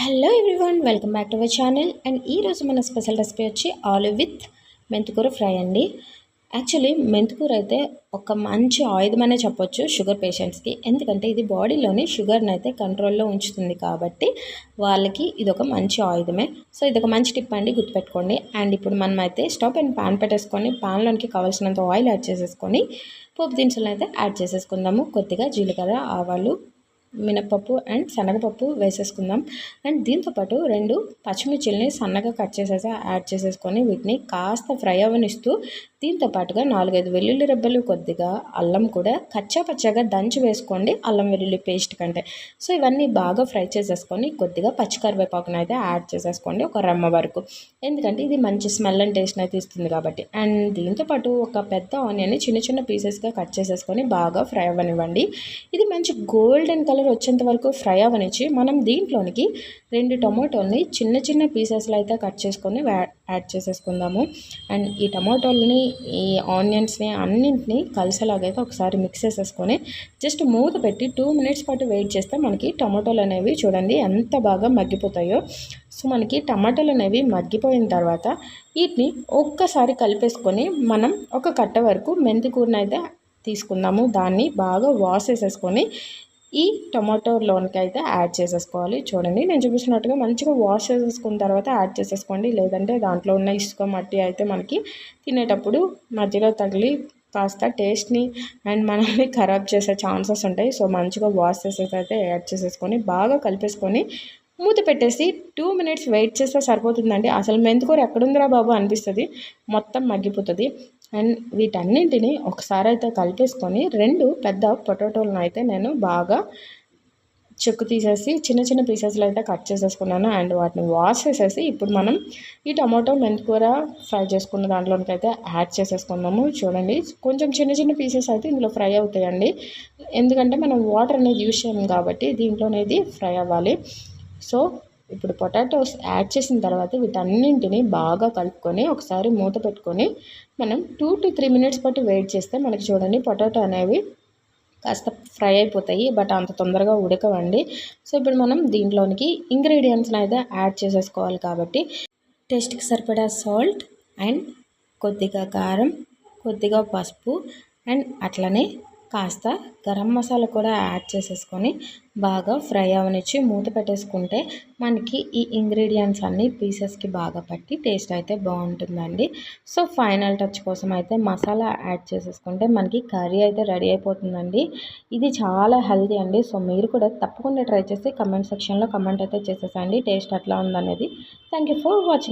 Hello everyone welcome back to our channel and ఈరోజు మన special recipe వచ్చి olive with మెంతికూర ఫ్రై అండి. యాక్చువల్లీ మెంతికూర అయితే ఒక మంచి ఆయుధమనే చెప్పొచ్చు షుగర్ పేషెంట్స్కి ఎందుకంటే ఇది బాడీలోని షుగర్ని అయితే కంట్రోల్లో ఉంచుతుంది కాబట్టి వాళ్ళకి ఇది ఒక మంచి ఆయుధమే సో ఇది ఒక మంచి టిప్ అండి గుర్తుపెట్టుకోండి. అండ్ ఇప్పుడు మనం అయితే స్టవ్ అండ్ పాన్ పెట్టేసుకొని పాన్లోనికి కావాల్సినంత ఆయిల్ యాడ్ చేసేసుకొని పోపు దినుసులు అయితే యాడ్ చేసేసుకుందాము. కొద్దిగా జీలకర్ర ఆవాలు మినపప్పు అండ్ శనగపప్పు వేసేసుకుందాం. అండ్ దీంతోపాటు రెండు పచ్చిమిర్చిల్ని సన్నగా కట్ చేసేసి యాడ్ చేసేసుకొని వీటిని కాస్త ఫ్రై అవనిస్తూ దీంతో పాటుగా నాలుగైదు వెల్లుల్లి రెబ్బలు కొద్దిగా అల్లం కూడా కచ్చా పచ్చగా దంచి వేసుకోండి. అల్లం వెల్లుల్లి పేస్ట్ కంటే. సో ఇవన్నీ బాగా ఫ్రై చేసేసుకొని కొద్దిగా పచ్చికరివేపాకును అయితే యాడ్ చేసేసుకోండి ఒక రమ్మ వరకు. ఎందుకంటే ఇది మంచి స్మెల్ అండ్ టేస్ట్ అయితే ఇస్తుంది కాబట్టి. అండ్ దీంతోపాటు ఒక పెద్ద ఆనియన్ని చిన్న చిన్న పీసెస్గా కట్ చేసేసుకొని బాగా ఫ్రై అవ్వనివ్వండి. ఇది మంచి గోల్డెన్ కలర్ వచ్చేంత వరకు ఫ్రై అవ్వనిచ్చి మనం దీంట్లోనికి రెండు టొమాటోని చిన్న చిన్న పీసెస్లో అయితే కట్ చేసుకొని యాడ్ చేసేసుకుందాము. అండ్ ఈ టమాటోల్ని ఈ ఆనియన్స్ని అన్నింటినీ కలిసేలాగైతే ఒకసారి మిక్స్ చేసేసుకొని జస్ట్ మూత పెట్టి టూ మినిట్స్ పాటు వెయిట్ చేస్తే మనకి టమాటోలు అనేవి చూడండి ఎంత బాగా మగ్గిపోతాయో. సో మనకి టమాటాలు అనేవి మగ్గిపోయిన తర్వాత వీటిని ఒక్కసారి కలిపేసుకొని మనం ఒక కట్ట వరకు మెంతి కూరని అయితే తీసుకుందాము. దాన్ని బాగా వాష్ చేసేసుకొని ఈ టొమాటోలోనికి అయితే యాడ్ చేసేసుకోవాలి. చూడండి నేను చూపించినట్టుగా మంచిగా వాష్ చేసేసుకున్న తర్వాత యాడ్ చేసేసుకోండి. లేదంటే దాంట్లో ఉన్న ఇసుక మట్టి అయితే మనకి తినేటప్పుడు మధ్యలో తగిలి కాస్త టేస్ట్ని అండ్ మనల్ని ఖరాబ్ చేసే ఛాన్సెస్ ఉంటాయి. సో మంచిగా వాష్ చేసేసి అయితే యాడ్ చేసేసుకొని బాగా కలిపేసుకొని మూత పెట్టేసి టూ మినిట్స్ వెయిట్ చేస్తే సరిపోతుందండి. అసలు మెంతికూర ఎక్కడుందిరా బాబు అనిపిస్తుంది. మొత్తం మగ్గిపోతుంది. అండ్ వీటన్నింటిని ఒకసారి అయితే కలిపేసుకొని రెండు పెద్ద పొటాటోలను అయితే నేను బాగా చెక్కు తీసేసి చిన్న చిన్న పీసెస్లో అయితే కట్ చేసేసుకున్నాను. అండ్ వాటిని వాష్ చేసేసి ఇప్పుడు మనం ఈ టమాటో మెంతికూర ఫ్రై చేసుకున్న దాంట్లోకి అయితే యాడ్ చేసేసుకున్నాము. చూడండి కొంచెం చిన్న చిన్న పీసెస్ అయితే ఇందులో ఫ్రై అవుతాయండి. ఎందుకంటే మనం వాటర్ అనేది యూజ్ చేయము కాబట్టి దీంట్లోనేది ఫ్రై అవ్వాలి. సో ఇప్పుడు పొటాటోస్ యాడ్ చేసిన తర్వాత వీటన్నింటిని బాగా కలుపుకొని ఒకసారి మూత పెట్టుకొని మనం టూ టు త్రీ మినిట్స్ పాటు వెయిట్ చేస్తే మనకి చూడండి పొటాటో అనేవి కాస్త ఫ్రై అయిపోతాయి బట్ అంత తొందరగా ఉడకవండి. సో ఇప్పుడు మనం దీంట్లోనికి ఇంగ్రీడియంట్స్ని అయితే యాడ్ చేసేసుకోవాలి కాబట్టి టేస్ట్కి సరిపడా సాల్ట్ అండ్ కొద్దిగా కారం కొద్దిగా పసుపు అండ్ అట్లనే కాస్త గరం మసాలా కూడా యాడ్ చేసేసుకొని బాగా ఫ్రై అవనిచ్చి మూత పెట్టేసుకుంటే మనకి ఈ ఇంగ్రీడియంట్స్ అన్నీ పీసెస్కి బాగా పట్టి టేస్ట్ అయితే బాగుంటుందండి. సో ఫైనల్ టచ్ కోసం అయితే మసాలా యాడ్ చేసేసుకుంటే మనకి కర్రీ అయితే రెడీ అయిపోతుందండి. ఇది చాలా హెల్తీ అండి. సో మీరు కూడా తప్పకుండా ట్రై చేసి కమెంట్ సెక్షన్లో కమెంట్ అయితే చేసేసండి. టేస్ట్ ఎట్లా ఉందనేది. Thank for watching.